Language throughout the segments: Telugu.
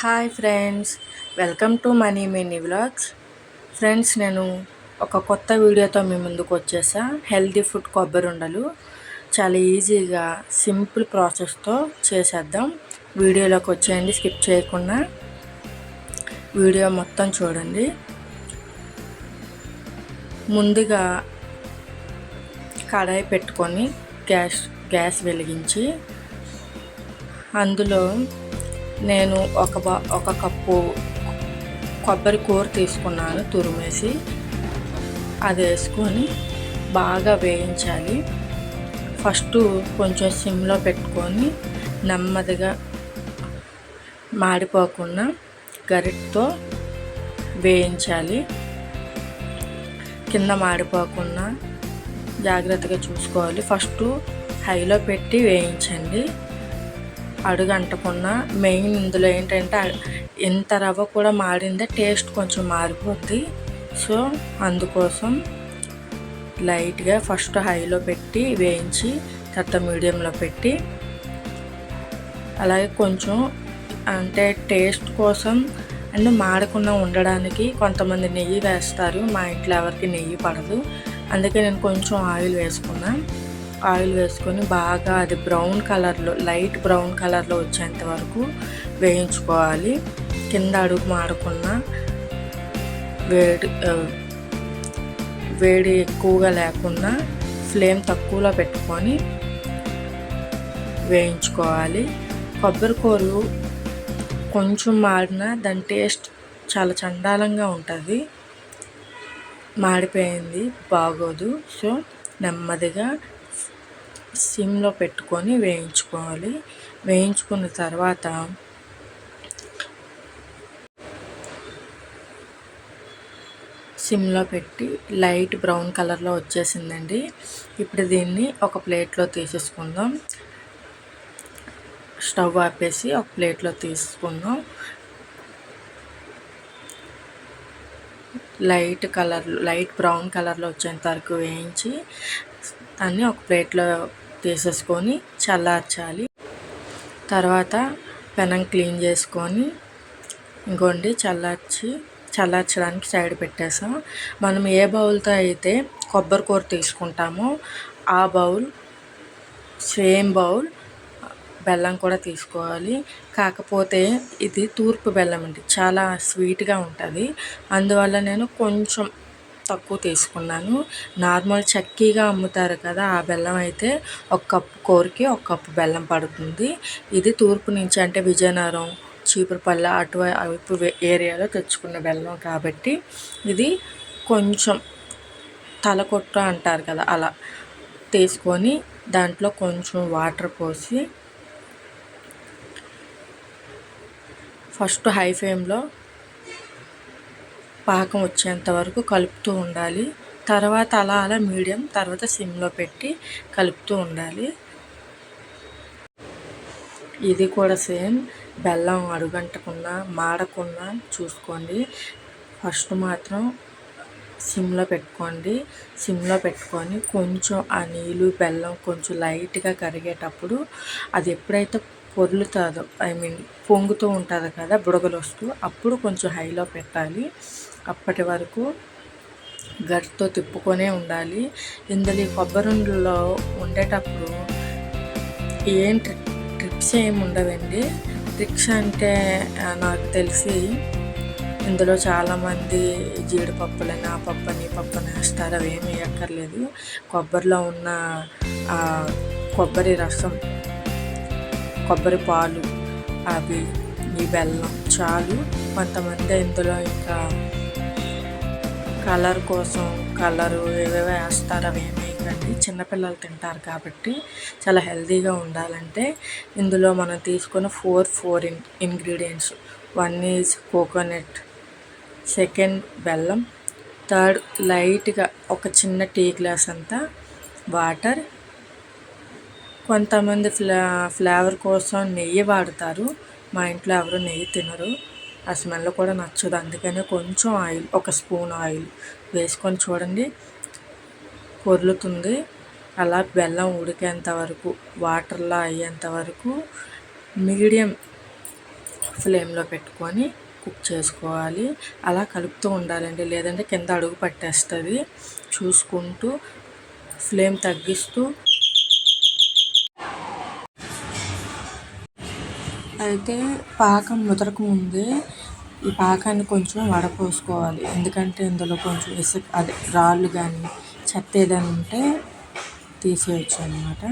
Hi friends welcome to money mini vlogs. Friends నేను ఒక కొత్త వీడియోతో మీ ముందుకు వచ్చేసా. హెల్తీ ఫుడ్ కొబ్బరి ఉండలు. చాలా ఈజీగా సింపుల్ ప్రాసెస్తో చేసేద్దాం. వీడియోలోకి వచ్చేయండి స్కిప్ చేయకుండా. వీడియో మొత్తం చూడండి. ముందుగా కడాయి పెట్టుకొని గ్యాస్ గ్యాస్ వెలిగించి అందులో నేను ఒక బా ఒక కప్పు కొబ్బరి కూర తీసుకున్నాను తురిమేసి అది వేసుకొని బాగా వేయించాలి. ఫస్ట్ కొంచెం సిమ్లో పెట్టుకొని నెమ్మదిగా మాడిపోకుండా గరిటతో వేయించాలి. కింద మాడిపోకుండా జాగ్రత్తగా చూసుకోవాలి. ఫస్ట్ హైలో పెట్టి వేయించండి. అడుగు అంటకుండా మెయిన్ ఇందులో ఏంటంటే ఎంత రవ్వ కూడా మాడిందే టేస్ట్ కొంచెం మారిపోద్ది. సో అందుకోసం లైట్గా ఫస్ట్ హైలో పెట్టి వేయించి తర్వాత మీడియంలో పెట్టి అలాగే కొంచెం అంటే టేస్ట్ కోసం అండ్ మాడకుండా ఉండడానికి కొంతమంది నెయ్యి వేస్తారు. మా ఇంట్లో ఎవరికి నెయ్యి పడదు. అందుకే నేను కొంచెం ఆయిల్ వేసుకున్నాను ఆయిల్ వేసుకొని బాగా అది బ్రౌన్ కలర్లో లైట్ బ్రౌన్ కలర్లో వచ్చేంత వరకు వేయించుకోవాలి. కింద అడుగు మాడకుండా వేడి వేడి ఎక్కువగా లేకుండా ఫ్లేమ్ తక్కువలో పెట్టుకొని వేయించుకోవాలి. కొబ్బరికూరలు కొంచెం మాడిన దాని టేస్ట్ చాలా చండాలంగా ఉంటుంది. మాడిపోయింది బాగోదు. సో నెమ్మదిగా సిమ్లో పెట్టుకొని వేయించుకోవాలి. వేయించుకున్న తర్వాత సిమ్లో పెట్టి లైట్ బ్రౌన్ కలర్లో వచ్చేసిందండి. ఇప్పుడు దీన్ని ఒక ప్లేట్లో తీసేసుకుందాం. స్టవ్ ఆపేసి ఒక ప్లేట్లో తీసుకుందాం. లైట్ కలర్ లైట్ బ్రౌన్ కలర్లో వచ్చేంత వరకు వేయించి అన్నీ ఒక ప్లేట్లో తీసేసుకొని చల్లార్చాలి. తర్వాత పెనం క్లీన్ చేసుకొని ఇంకోండి చల్లార్చి చల్లార్చడానికి సైడ్ పెట్టేసాం. మనం ఏ బౌల్తో అయితే కొబ్బరి కూర తీసుకుంటామో ఆ బౌల్ సేమ్ బౌల్ బెల్లం కూడా తీసుకోవాలి. కాకపోతే ఇది తూర్పు బెల్లం అండి చాలా స్వీట్గా ఉంటుంది. అందువల్ల నేను కొంచెం తక్కువ తీసుకున్నాను. నార్మల్ చక్కీగా అమ్ముతారు కదా ఆ బెల్లం అయితే ఒక కప్పు కూరకి ఒక కప్పు బెల్లం పడుతుంది. ఇది తూర్పు నుంచి అంటే విజయనగరం చీపురుపల్లె అటువైపు ఏరియాలో తెచ్చుకున్న బెల్లం కాబట్టి ఇది కొంచెం తలకొట్ట అంటారు కదా అలా తీసుకొని దాంట్లో కొంచెం వాటర్ పోసి ఫస్ట్ హై ఫ్లేమ్లో పాకం వచ్చేంత వరకు కలుపుతూ ఉండాలి. తర్వాత అలా అలా మీడియం తర్వాత సిమ్లో పెట్టి కలుపుతూ ఉండాలి. ఇది కూడా సేమ్ బెల్లం అడుగంటకుండా మాడకుండా చూసుకోండి. ఫస్ట్ మాత్రం సిమ్లో పెట్టుకోండి. సిమ్లో పెట్టుకొని కొంచెం ఆ నీళ్ళు బెల్లం కొంచెం లైట్గా కరిగేటప్పుడు అది ఎప్పుడైతే పొర్లుతుందో ఐ మీన్ పొంగుతూ ఉంటుంది కదా బుడగలు వస్తూ అప్పుడు కొంచెం హైలో పెట్టాలి. అప్పటి వరకు గట్టితో తిప్పుకొనే ఉండాలి. ఇందులో ఈ కొబ్బరి ఉండేటప్పుడు ఏం ట్రిప్స్ ఏమి ఉండవండి. ట్రిక్స్ అంటే నాకు తెలిసి ఇందులో చాలామంది జీడిపప్పులని ఆ పప్పుని పప్పుని వేస్తారు అవి ఏమి వేయక్కర్లేదు కొబ్బరిలో ఉన్న కొబ్బరి రసం కొబ్బరి పాలు అవి ఈ బెల్లం చాలు. కొంతమంది ఇందులో ఇంకా కలర్ కోసం కలరు ఏవేవో వేస్తారు అవి ఏమేయకండి చిన్నపిల్లలు తింటారు కాబట్టి చాలా హెల్తీగా ఉండాలంటే ఇందులో మనం తీసుకున్న four four in ingredients. One is coconut second బెల్లం థర్డ్ లైట్గా ఒక చిన్న టీ గ్లాస్ అంతా వాటర్. కొంతమంది ఫ్లా ఫ్లేవర్ కోసం నెయ్యి వాడతారు. మా ఇంట్లో ఎవరు నెయ్యి తినరు. ఆ స్మెల్ కూడా నచ్చదు. అందుకనే కొంచెం ఆయిల్ ఒక స్పూన్ ఆయిల్ వేసుకొని చూడండి. పొర్లుతుంది అలా బెల్లం ఉడికేంత వరకు వాటర్లా అయ్యేంత వరకు మీడియం ఫ్లేమ్లో పెట్టుకొని కుక్ చేసుకోవాలి. అలా కలుపుతూ ఉండాలండి. లేదంటే కింద అడుగు పట్టేస్తుంది. చూసుకుంటూ ఫ్లేమ్ తగ్గిస్తూ అయితే పాకం ముదరకు ముందే ఈ పాకాన్ని కొంచెం వడపోసుకోవాలి. ఎందుకంటే ఇందులో కొంచెం ఇసుక అదే రాళ్ళు కానీ చెత్త ఏదైనా ఉంటే తీసేయచ్చు అనమాట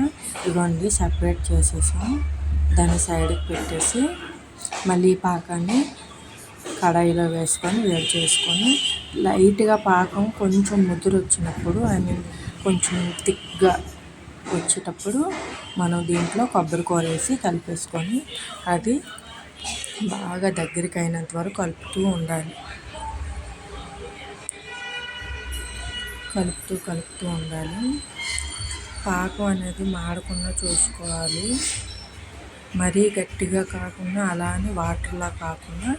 ఇవ్వండి సపరేట్ చేసేసాం. దాన్ని సైడ్కి పెట్టేసి మళ్ళీ ఈ పాకాన్ని కడాయిలో వేసుకొని వేడి చేసుకొని లైట్గా పాకం కొంచెం ముదురు వచ్చినప్పుడు ఐ మీన్ కొంచెం థిక్గా వచ్చేటప్పుడు మనం దీంట్లో కొబ్బరి కూర వేసి కలిపేసుకొని అది బాగా దగ్గరికి అయినంత వరకు కలుపుతూ ఉండాలి. కలుపుతూ కలుపుతూ ఉండాలి. పాకం అనేది మాడకుండా చూసుకోవాలి. మరీ గట్టిగా కాకుండా అలానే వాటర్లా కాకుండా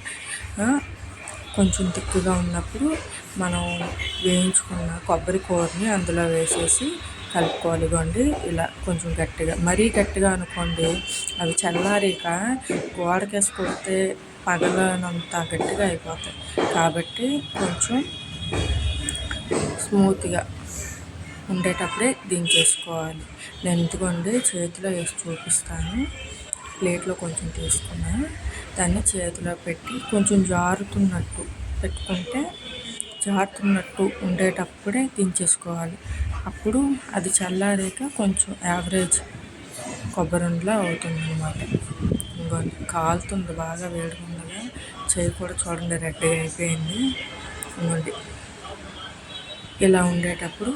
కొంచెం తిక్కుగా ఉన్నప్పుడు మనం వేయించుకున్న కొబ్బరి కూరని అందులో వేసేసి కలుపుకోవాలి ఇలా కొంచెం గట్టిగా మరీ గట్టిగా అనుకోండి అవి చల్లారాక గోడకేసి కొడితే పగలనంత గట్టిగా అయిపోతాయి. కాబట్టి కొంచెం స్మూత్గా ఉండేటప్పుడే దించేసుకోవాలి. నేను ఎందుకండి చేతిలో వేసి చూపిస్తాను. ప్లేట్లో కొంచెం తీసుకున్నాను దాన్ని చేతిలో పెట్టి కొంచెం జారుతున్నట్టు పెట్టుకుంటే జారుతున్నట్టు ఉండేటప్పుడే దించేసుకోవాలి. అప్పుడు అది చల్లారాక కొంచెం యావరేజ్ కొబ్బరి ఉండలా అవుతుంది అనమాట ఇంకా కాలుతుంది బాగా వేడిగా చేయి కూడా చూడండి రెడ్గా అయిపోయింది. ఇంకోండి ఇలా ఉండేటప్పుడు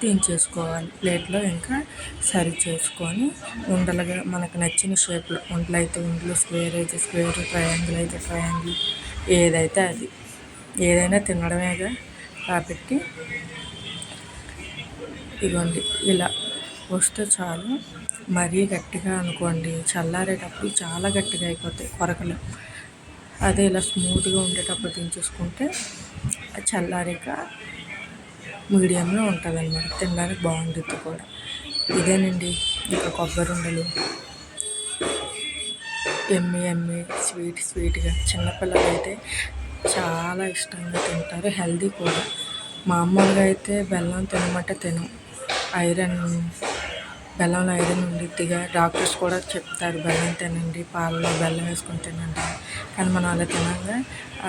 దించేసుకోవాలి ప్లేట్లో ఇంకా సరి చేసుకొని ఉండలుగా మనకు నచ్చిన షేప్లో ఉండలు అయితే ఉండలు స్క్వేర్ అయితే స్క్వేర్ ట్రయాంగిల్ అయితే ట్రయాంగిల్ ఏదైతే అది. ఏదైనా తినడమేగా. కాబట్టి ఇదిగోండి ఇలా వస్తే చాలు. మరీ గట్టిగా అనుకోండి చల్లారేటప్పుడు చాలా గట్టిగా అయిపోతాయి కొరకలు. అదే ఇలా స్మూత్గా ఉండేటప్పుడు దించేసుకుంటే చల్లారాక మీడియంలో ఉంటుంది అనమాట తినడానికి బాగుంటుంది కూడా. ఇదేనండి ఇంకా కొబ్బరి ఉండలు. ఎమ్మి ఎమ్మి స్వీట్ స్వీట్గా చిన్నపిల్లలు అయితే చాలా ఇష్టంగా తింటారు హెల్దీ కూడా. మామూలుగా అయితే బెల్లం తినమంటే తినం. ఐరన్ బెల్లంలో ఐరన్ ఉండిద్దిగా డాక్టర్స్ కూడా చెప్తారు. బెల్లం తినండి పాలలో బెల్లం వేసుకొని తినండి. కానీ మనం అలా తినంగా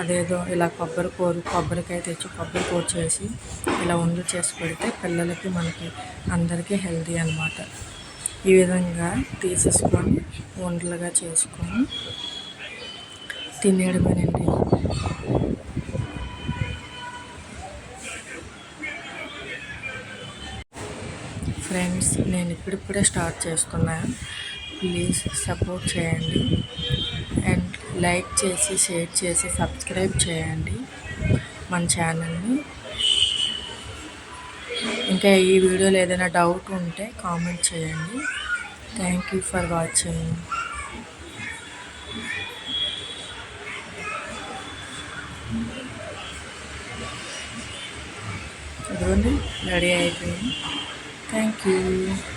అదేదో ఇలా కొబ్బరి కూర కొబ్బరికాయ తెచ్చి కొబ్బరి కూర చేసి ఇలా ఉండి చేసి పెడితే పిల్లలకి మనకి అందరికీ హెల్దీ అనమాట ఈ విధంగా తీసేసుకొని ఉండలుగా చేసుకొని తినేయడమేనండి. ఫ్రెండ్స్ నేను ఇప్పుడిప్పుడే స్టార్ట్ చేస్తున్నాను ప్లీజ్ సపోర్ట్ చేయండి. అండ్ లైక్ చేసి షేర్ చేసి సబ్స్క్రైబ్ చేయండి మన ఛానల్ని. ఇంకా ఈ వీడియోలో ఏదైనా డౌట్ ఉంటే కామెంట్ చేయండి. Thank you for watching. ఇదిగోండి రెడీ అయిపోయింది. Thank you.